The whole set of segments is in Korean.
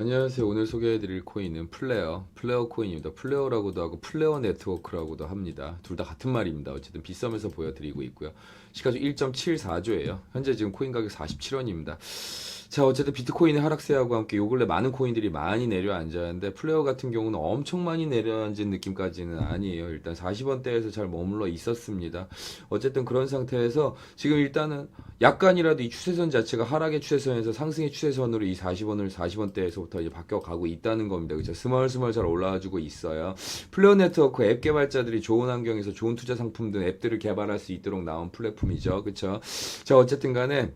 안녕하세요. 오늘 소개해드릴 코인은 플레어, 플레어 코인입니다. 플레어라고도 하고 플레어 네트워크라고도 합니다. 둘 다 같은 말입니다. 어쨌든 비썸에서 보여드리고 있고요. 시가주 1.74조예요. 현재 지금 코인 가격 47원입니다. 자, 어쨌든 비트코인의 하락세하고 함께 요 근래 많은 코인들이 많이 내려앉았는데 플레어 같은 경우는 엄청 많이 내려앉은 느낌까지는 아니에요. 일단 40원대에서 잘 머물러 있었습니다. 어쨌든 그런 상태에서 지금 일단은 약간이라도 이 추세선 자체가 하락의 추세선에서 상승의 추세선으로 이 40원을 40원대에서부터 이제 바뀌어 가고 있다는 겁니다. 그렇죠? 스멀스멀 잘 올라와주고 있어요. 플레어 네트워크 앱 개발자들이 좋은 환경에서 좋은 투자 상품 등 앱들을 개발할 수 있도록 나온 플랫폼이죠. 그렇죠? 자, 어쨌든 간에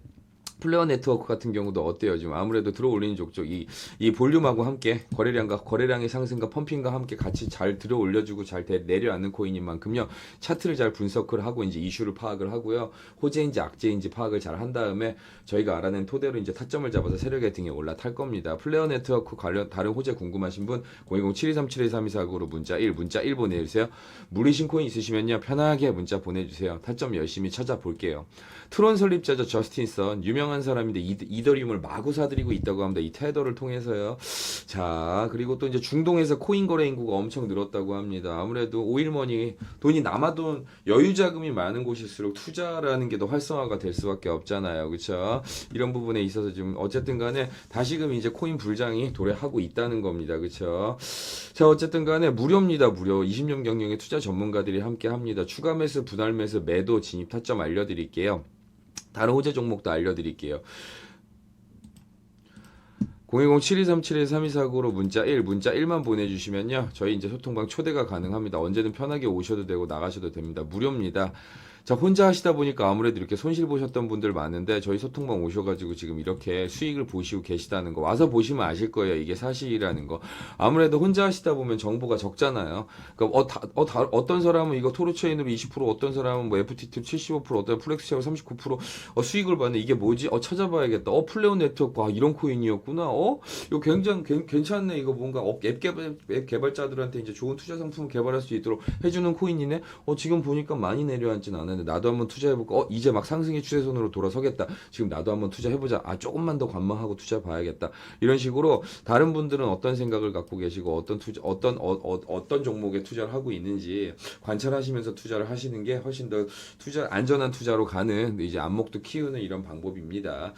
플레어 네트워크 같은 경우도 어때요? 지금 아무래도 들어올리는 족족 이, 이 볼륨하고 함께 거래량과 거래량의 상승과 펌핑과 함께 같이 잘 들어 올려주고 잘 대- 내려앉는 코인인 만큼요 차트를 잘 분석을 하고 이제 이슈를 파악을 하고요 호재인지 악재인지 파악을 잘 한 다음에 저희가 알아낸 토대로 이제 타점을 잡아서 세력의 등에 올라탈 겁니다. 플레어 네트워크 관련 다른 호재 궁금하신 분 010-7237-3249로 문자 1 문자 1 보내주세요. 무리신 코인 있으시면요 편하게 문자 보내주세요. 타점 열심히 찾아볼게요. 트론 설립자죠 저스틴 선 유명한 사람인데 이더- 이더리움을 마구 사들이고 있다고 합니다. 이 테더를 통해서요. 자 그리고 또 이제 중동에서 코인 거래 인구가 엄청 늘었다고 합니다. 아무래도 오일머니 돈이 남아돈 여유 자금이 많은 곳일수록 투자라는 게 더 활성화가 될 수밖에 없잖아요. 그렇죠? 이런 부분에 있어서 지금 어쨌든 간에 다시금 이제 코인 불장이 도래하고 있다는 겁니다. 그렇죠? 자, 어쨌든 간에 무료입니다. 무료. 20년 경영의 투자 전문가들이 함께 합니다. 추가 매수, 분할 매수, 매도, 진입 타점 알려 드릴게요. 다른 호재 종목도 알려 드릴게요. 010-7237-3249로 문자 1, 문자 1만 보내주시면요. 저희 이제 소통방 초대가 가능합니다. 언제든 편하게 오셔도 되고 나가셔도 됩니다. 무료입니다. 자, 혼자 하시다 보니까 아무래도 이렇게 손실 보셨던 분들 많은데 저희 소통방 오셔가지고 지금 이렇게 수익을 보시고 계시다는 거 와서 보시면 아실 거예요. 이게 사실이라는 거. 아무래도 혼자 하시다 보면 정보가 적잖아요. 그러니까 어, 다, 어, 다, 어떤 사람은 이거 토르체인으로 20%, 어떤 사람은 뭐 FTT 75%, 어떤 플렉스체로 39% 어, 수익을 받는 이게 뭐지? 어, 찾아봐야겠다. 어, 플레오 네트워크, 아, 이런 코인이었구나. 어, 이거 굉장히 괜- 괜찮네. 이거 뭔가 업- 앱, 개발, 앱 개발자들한테 이제 좋은 투자 상품을 개발할 수 있도록 해주는 코인이네. 어, 지금 보니까 많이 내려앉진 않 았는데 나도 한번 투자해볼까? 어, 이제 막 상승의 추세선으로 돌아서겠다. 지금 나도 한번 투자해보자. 아, 조금만 더 관망하고 투자 봐야겠다. 이런 식으로 다른 분들은 어떤 생각을 갖고 계시고 어떤 투자, 어떤 어, 어, 떤 종목에 투자를 하고 있는지 관찰하시면서 투자를 하시는 게 훨씬 더 투자 안전한 투자로 가는 이제 안목도 키우는 이런 방법입니다.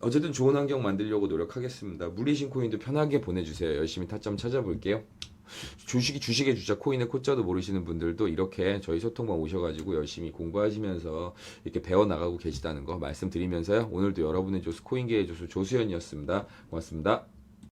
어쨌든 좋은 환경 만들려고 노력하겠습니다. 무리신 코인도 편하게 보내주세요. 열심히 타점 찾아볼게요. 주식이 주식의 주자 코인의 코자도 모르시는 분들도 이렇게 저희 소통방 오셔가지고 열심히 공부하시면서 이렇게 배워 나가고 계시다는 거 말씀드리면서요. 오늘도 여러분의 조수 코인계의 조수 조수현이었습니다. 고맙습니다.